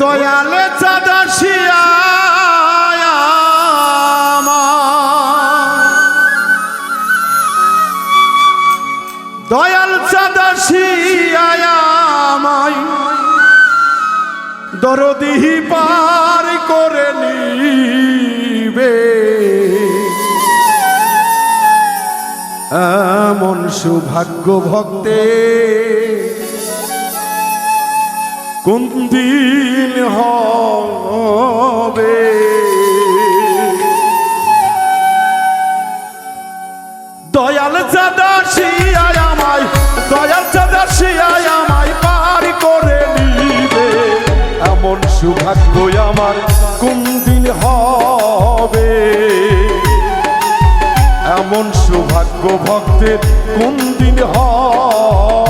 দয়ালে চাদাসিয়া দয়াল চাদাসিয়ায় দরদিহি পার করে নিবে। এমন সৌভাগ্য ভক্তে কোন দিন হবে? দয়াল চাঁদা শিয়ায় আমায়, দয়াল চাঁদা শিয়ায় আমায় পার করে নিবে। এমন সৌভাগ্য আমার কোন দিন হবে? এমন সৌভাগ্য ভক্তের কোন দিন হবে?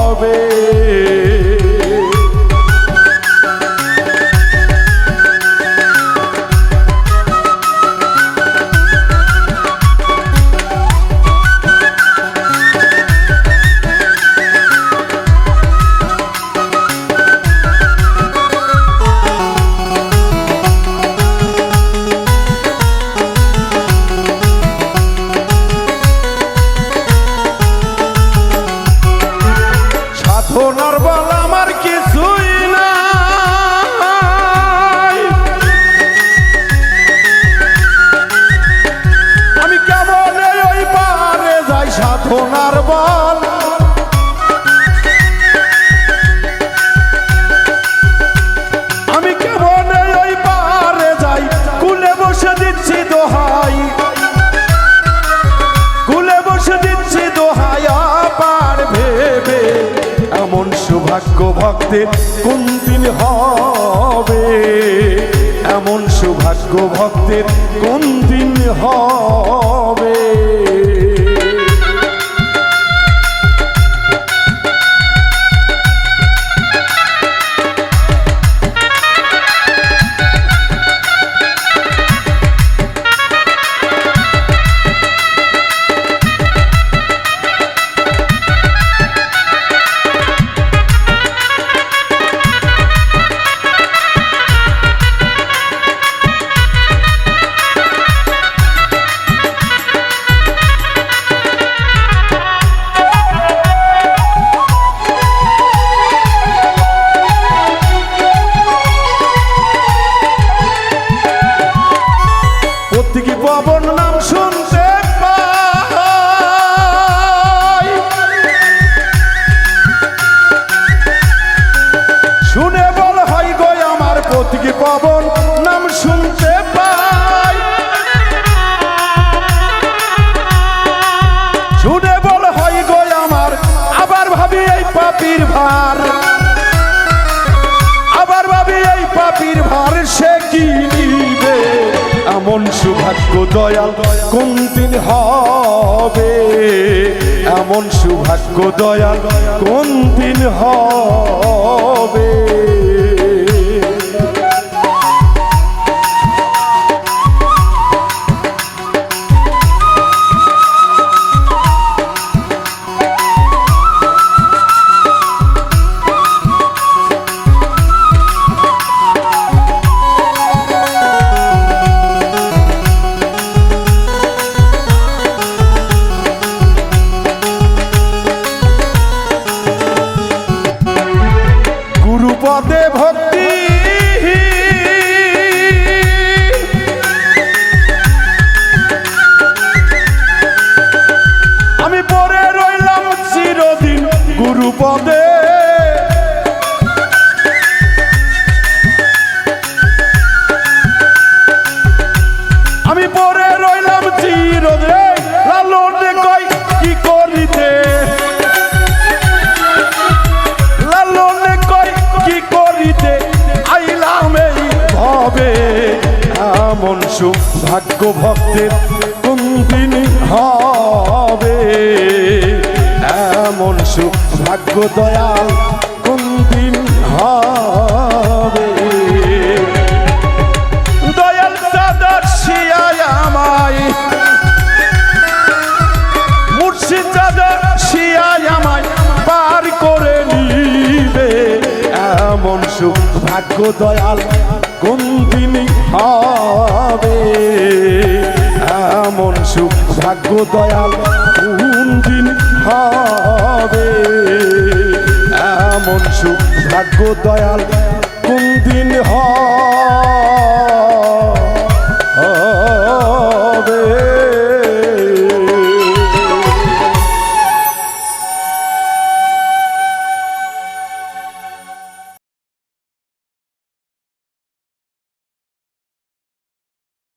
সৌভাগ্য ভক্তের কোন দিন হবে? এমন সৌভাগ্য ভক্তের কোন দিন হবে? নিবে এমন সৌভাগ্য দয়াল কোন দিন হবে? এমন সৌভাগ্য দয়াল কোন দিন হবে? day সৌভাগ্য ভক্তের কোন দিন হবে। এমন সৌভাগ্য দয়াল কোন দিন হবে। দয়াল চাদর শিয়ায় আমায় মুর্শিদ চাদর শিয়ায় পার করে নিবে। এমন সুখ, ভাগ্য দয়াল কোন দিন হবে এমন সুখ ভাগ্য দয়াল কোন দিন হবে? এমন সুখ ভাগ্য দয়াল কোন দিন হবে?